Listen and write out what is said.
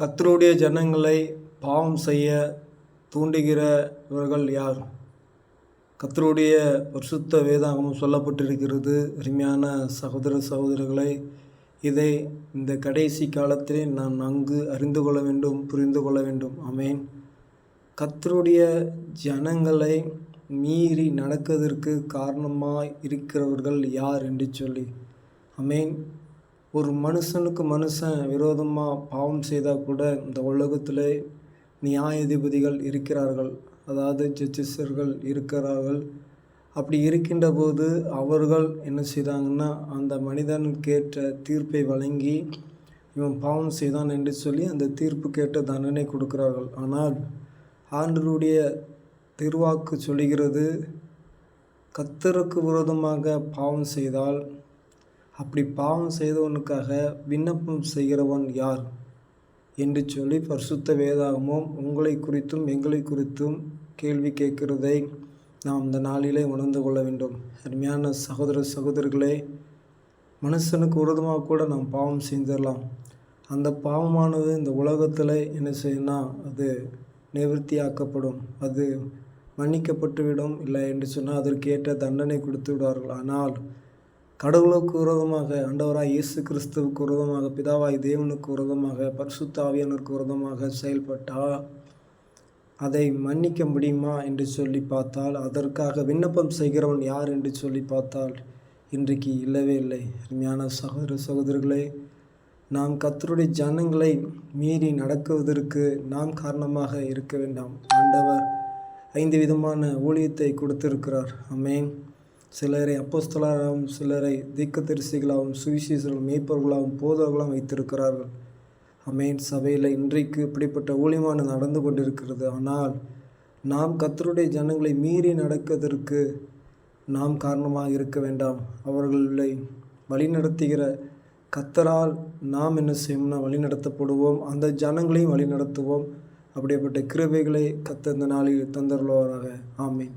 கத்தருடைய ஜனங்களை பாவம் செய்ய தூண்டுகிறவர்கள் யார்? கத்தருடைய பரிசுத்த வேதாகமும் சொல்லப்பட்டிருக்கிறது. அருமையான சகோதர சகோதரர்களை இதை இந்த கடைசி காலத்திலே நாம் நன்கு அறிந்து கொள்ள வேண்டும் புரிந்து கொள்ள வேண்டும். அமேன் கத்தருடைய ஜனங்களை மீறி நடக்கிறதற்கு காரணமாக இருக்கிறவர்கள் யார் என்று சொல்லி. அமேன் ஒரு மனுஷனுக்கு மனுஷன் விரோதமாக பாவம் செய்தால் கூட இந்த உலகத்தில் நியாயாதிபதிகள் இருக்கிறார்கள். அதாவது ஜட்ஜஸர்கள் இருக்கிறார்கள். அப்படி இருக்கின்ற போது அவர்கள் என்ன செய்தாங்கன்னா அந்த மனிதனுக்கேற்ற தீர்ப்பை வழங்கி இவன் பாவம் செய்தான் என்று சொல்லி அந்த தீர்ப்பு கேட்ட தண்டனை கொடுக்கிறார்கள். ஆனால் ஆண்டருடைய திருவாக்கு சொல்லுகிறது கத்தருக்கு விரோதமாக பாவம் செய்தால் அப்படி பாவம் செய்தவனுக்காக விண்ணப்பம் செய்கிறவன் யார்? என்று சொல்லி பரிசுத்த வேதாகமும் உங்களை குறித்தும் எங்களை குறித்தும் கேள்வி கேட்கிறதை நாம் இந்த நாளிலே உணர்ந்து கொள்ள வேண்டும். அருமையான சகோதர சகோதரர்களே மனுஷனுக்கு உரதமாக கூட நாம் பாவம் செய்திடலாம் அந்த பாவமானது இந்த உலகத்தில் என்ன செய்யணும்னா அது நிவர்த்தியாக்கப்படும். அது மன்னிக்கப்பட்டுவிடும். இல்லை என்று சொன்னால் அதற்கேற்ற தண்டனை கொடுத்து விடுவார்கள். ஆனால் கடவுளுக்கு விரோதமாக ஆண்டவராக இயேசு கிறிஸ்துவுக்கு விரோதமாக பிதாவாய் தேவனுக்கு விரோதமாக பரிசுத்தாவியனருக்கு விரோதமாக செயல்பட்டால் அதை மன்னிக்க முடியுமா என்று சொல்லி பார்த்தால் அதற்காக விண்ணப்பம் செய்கிறவன் யார் என்று சொல்லி பார்த்தால் இன்றைக்கு இல்லவே இல்லை. அருமையான சகோதர சகோதரர்களே நாம் கத்தருடைய ஜனங்களை மீறி நடக்குவதற்கு நாம் காரணமாக இருக்க வேண்டாம். ஆண்டவர் ஐந்து விதமான ஊழியத்தை கொடுத்திருக்கிறார். அமேன் சிலரை அப்போஸ்தலராகவும் சிலரை தீக்கதரிசிகளாகவும் சுவிசேஷர்கள் மேய்ப்பவர்களாகவும் போதவர்களாகவும் வைத்திருக்கிறார்கள். அமேன் சபையில் இன்றைக்கு இப்படிப்பட்ட ஊழியமான நடந்து கொண்டிருக்கிறது. ஆனால் நாம் கத்தருடைய ஜனங்களை மீறி நடக்கிறதற்கு நாம் காரணமாக இருக்க வேண்டாம். அவர்களை வழிநடத்துகிற கத்தரால் நாம் என்ன செய்யணும்னா வழிநடத்தப்படுவோம். அந்த ஜனங்களையும் வழிநடத்துவோம். அப்படிப்பட்ட கிருபைகளை கத்த இந்த நாளில் தந்தருள்வாராக. ஆமீன்.